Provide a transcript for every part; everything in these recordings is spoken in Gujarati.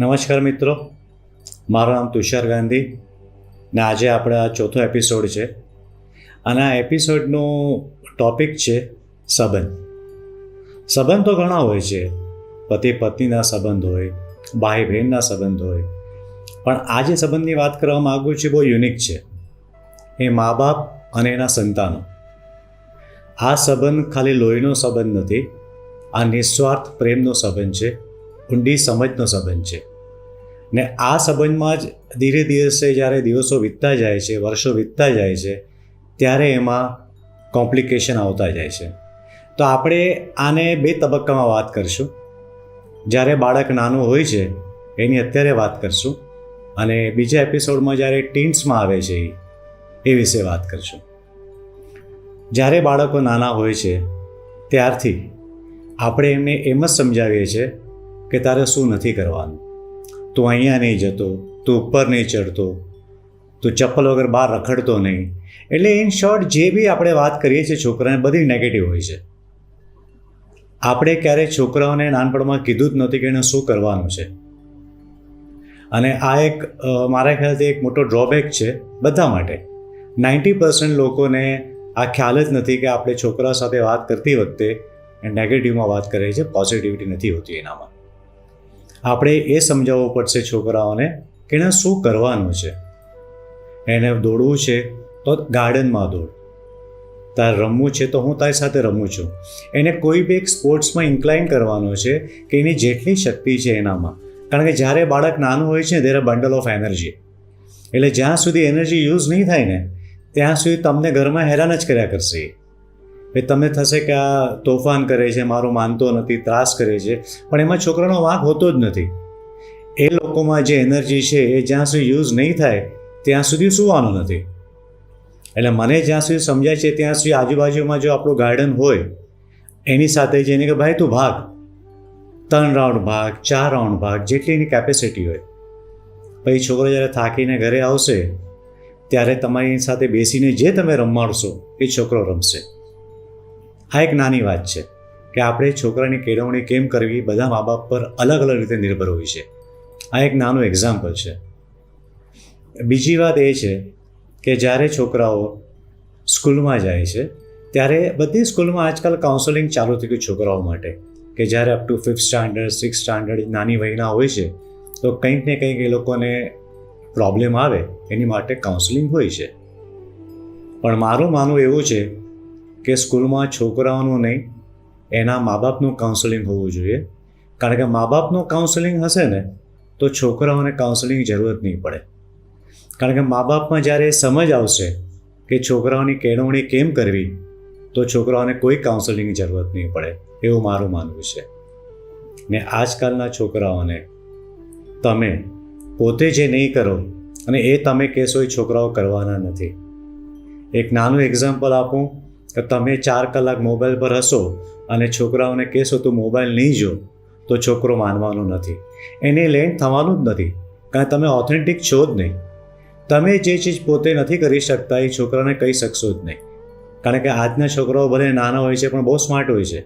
નમસ્કાર મિત્રો. મારું નામ તુષાર ગાંધી ને આજે આપણે આ ચોથો એપિસોડ છે. અને આ એપિસોડનો ટોપિક છે સંબંધ. સંબંધ તો ઘણા હોય છે. પતિ પત્નીના સંબંધ હોય, ભાઈ બહેનના સંબંધ હોય. પણ આ જે સંબંધની વાત કરવા માગું છું બહુ યુનિક છે. એ મા બાપ અને એના સંતાનો. આ સંબંધ ખાલી લોહીનો સંબંધ નથી, આ નિસ્વાર્થ પ્રેમનો સંબંધ છે. ઊંડી સમજનો સંબંધ છે. ને આ સંબંધમાં જ ધીરે દિવસે જ્યારે દિવસો વીતતા જાય છે, વર્ષો વીતતા જાય છે, ત્યારે એમાં કોમ્પ્લિકેશન આવતા જાય છે. તો આપણે આને બે તબક્કામાં વાત કરશું. જ્યારે બાળક નાનું હોય છે, એની અત્યારે વાત કરશું અને બીજા એપિસોડમાં જ્યારે ટીન્સમાં આવે છે, એ વિશે વાત કરશું. જ્યારે બાળકો નાના હોય છે, ત્યારથી આપણે એમને એમ જ સમજાવીએ છીએ કે તારે શું નથી કરવાનું? તું અહીંયા નહીં જતો, તું ઉપર નહીં ચડતો, તું ચપ્પલ વગર બહાર રખડતો નહીં. એટલે ઇન શોર્ટ જે બી આપણે વાત કરીએ છીએ છોકરાને, બધી નેગેટિવ હોય છે. આપણે ક્યારેય છોકરાઓને નાનપણમાં કીધું જ નથી કે એને શું કરવાનું છે. અને આ એક મારા ખ્યાલથી એક મોટો ડ્રોબેક છે બધા માટે. નાઇન્ટી પર્સન્ટ લોકોને આ ખ્યાલ જ નથી કે આપણે છોકરા સાથે વાત કરતી વખતે નેગેટિવમાં વાત કરીએ છીએ પોઝિટિવિટી નથી હોતી એનામાં. આપણે એ સમજાવવું પડશે છોકરાઓને કે એને શું કરવાનું છે. એને દોડવું છે તો ગાર્ડનમાં દોડ. તારે રમવું છે તો હું તારી સાથે રમું છું. એને કોઈ બી એક સ્પોર્ટ્સમાં ઇન્ક્લાઇન કરવાનો છે કે એની જેટલી શક્તિ છે એનામાં. કારણ કે જ્યારે બાળક નાનું હોય છે ત્યારે બંડલ ઓફ એનર્જી એટલે જ્યાં સુધી એનર્જી યુઝ નહીં થાય ને, ત્યાં સુધી તમને ઘરમાં હેરાન જ કર્યા કરશે એ. તમે થશે કે આ તોફાન કરે છે, મારું માનતો નથી, ત્રાસ કરે છે. પણ એમાં છોકરાનો વાંક હોતો જ નથી. એ લોકોમાં જે એનર્જી છે, એ જ્યાં સુધી યુઝ નહીં થાય, ત્યાં સુધી સુવાનું નથી. એટલે મને જ્યાં સુધી સમજાય છે, ત્યાં સુધી આજુબાજુમાં જો આપણું ગાર્ડન હોય, એની સાથે જઈને કે ભાઈ તું ભાગ. ત્રણ રાઉન્ડ ભાગ, ચાર રાઉન્ડ ભાગ, જેટલી એની કેપેસિટી હોય. પછી છોકરો જ્યારે થાકીને ઘરે આવશે, ત્યારે તમારી સાથે બેસીને જે તમે રમાડશો, એ છોકરો રમશે. આ એક નાની વાત છે કે આપણે છોકરાની કેળવણી કેમ કરવી બધા મા બાપ પર અલગ અલગ રીતે નિર્ભર હોય છે. આ એક નાનું એક્ઝામ્પલ છે. બીજી વાત એ છે કે જ્યારે છોકરાઓ સ્કૂલમાં જાય છે, ત્યારે બધી સ્કૂલમાં આજકાલ કાઉન્સેલિંગ ચાલુ થઈ ગયું છોકરાઓ માટે. કે જ્યારે up to fifth standard six standard નાની વયના હોય છે, તો કંઈક ને કંઈક એ લોકોને પ્રોબ્લેમ આવે, એની માટે કાઉન્સેલિંગ હોય છે. પણ મારું માનવું એવું છે કે સ્કૂલમાં છોકરાઓનું નહીં, એના મા બાપનું કાઉન્સેલિંગ હોવું જોઈએ. કારણ કે મા બાપનું કાઉન્સેલિંગ હશે ને, તો છોકરાઓને કાઉન્સેલિંગની જરૂરત નહીં પડે. કારણ કે મા બાપમાં જ્યારે સમજ આવશે કે છોકરાઓની કેળવણી કેમ કરવી, તો છોકરાઓને કોઈ કાઉન્સેલિંગની જરૂરત નહીં પડે, એવું મારું માનવું છે. ને આજકાલના છોકરાઓને તમે પોતે જે નહીં કરો અને એ તમે કહેશો એ છોકરાઓ કરવાના નથી. એક નાનું એક્ઝામ્પલ આપું. કે તમે ચાર કલાક મોબાઈલ પર હશો અને છોકરાઓને કહેશો, તું મોબાઈલ નહીં જો, તો છોકરો માનવાનો નથી. એને લઈને થવાનું જ નથી. કારણ તમે ઓથેન્ટિક છો જ નહીં. તમે જે ચીજ પોતે નથી કરી શકતા, એ છોકરાને કહી શકશો જ નહીં. કારણ કે આજના છોકરાઓ ભલે નાના હોય છે, પણ બહુ સ્માર્ટ હોય છે.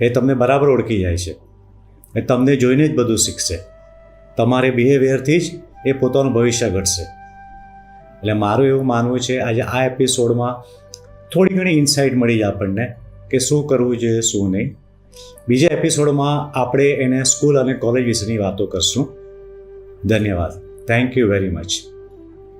એ તમને બરાબર ઓળખી જાય છે. એ તમને જોઈને જ બધું શીખશે. તમારે બિહેવિયરથી જ એ પોતાનું ભવિષ્ય ઘડશે. એટલે મારું એવું માનવું છે, આજે આ એપિસોડમાં થોડી ઘણી ઇન્સાઇટ મળી જાય આપણને કે શું કરવું જોઈએ શું નહીં. બીજા એપિસોડમાં આપણે એને સ્કૂલ અને કોલેજ વિશેની વાતો કરશું. ધન્યવાદ. Thank you very much